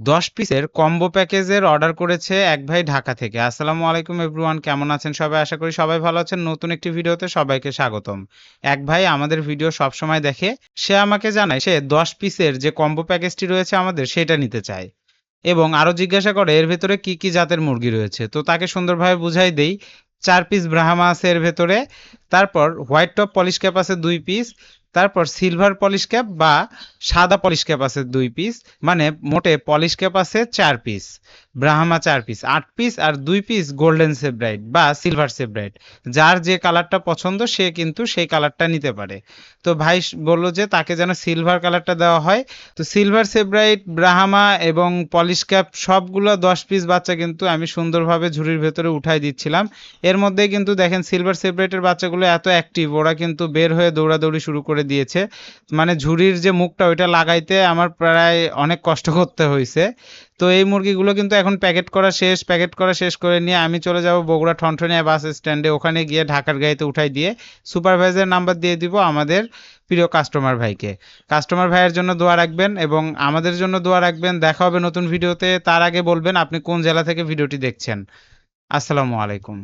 দশ পিসের কম্বো প্যাকেজের অর্ডার করেছে এক ভাই ঢাকা থেকে। আসসালামু আলাইকুম এভরিওয়ান কেমন আছেন সবাই? আশা করি সবাই ভালো আছেন। নতুন একটি ভিডিওতে সবাইকে স্বাগতম। এক ভাই আমাদের ভিডিও সব সময় দেখে, সে আমাকে জানায়, সে দশ পিসের যে কম্বো প্যাকেজটি রয়েছে আমাদের, সেটা নিতে চায়। এবং আরও জিজ্ঞাসা করে, এর ভেতরে কি কি জাতের মুরগি রয়েছে? তো তাকে সুন্দরভাবে বুঝাই দেই, চার পিস ব্রাহ্মা আছে এর ভেতরে, তারপর হোয়াইট টপ পলিশ ক্যাপ আছে দুই পিস তারপর সিলভার পলিশ ক্যাপ বা সাদা পলিশ ক্যাপ আছে দুই পিস মানে মোটে পলিশ ক্যাপ আছে চার পিস ব্রাহ্মা চার পিস আট পিস আর দুই পিস গোল্ডেন সেব্রাইট বা সিলভার সেব্রাইট যার যে কালারটা পছন্দ, সে কিন্তু সেই কালারটা নিতে পারে। তো ভাই বলল যে তাকে যেন সিলভার কালারটা দেওয়া হয়। তো সিলভার সেব্রাইট ব্রাহ্মা এবং পলিশ ক্যাপ সবগুলো দশ পিস বাচ্চা কিন্তু আমি সুন্দরভাবে ঝুড়ির ভেতরে উঠাই দিচ্ছিলাম। এর মধ্যে কিন্তু দেখেন সিলভার সেব্রাইটের বাচ্চাগুলো এত অ্যাক্টিভ ওরা কিন্তু বের হয়ে দৌড়াদৌড়ি শুরু করে দিয়েছে। মানে ঝুড়ির যে মুখটা, ওইটা লাগাইতে আমার প্রায় অনেক কষ্ট করতে হয়েছে তো এই মুরগিগুলো কিন্তু এখন প্যাকেট করা শেষ, প্যাকেট করা শেষ করে নিয়ে আমি চলে যাব বগুড়া ঠনঠনিয়া বাস স্ট্যান্ডে। ওখানে গিয়ে ঢাকার গাড়িতে উঠাই দিয়ে সুপারভাইজার নাম্বার দিয়ে দিব আমাদের প্রিয় কাস্টমার ভাইকে। কাস্টমার ভাইয়ের জন্য দোয়া রাখবেন এবং আমাদের জন্য দোয়া রাখবেন। দেখা হবে নতুন ভিডিওতে। তার আগে বলবেন আপনি কোন জেলা থেকে ভিডিওটি দেখছেন। আসসালামু আলাইকুম।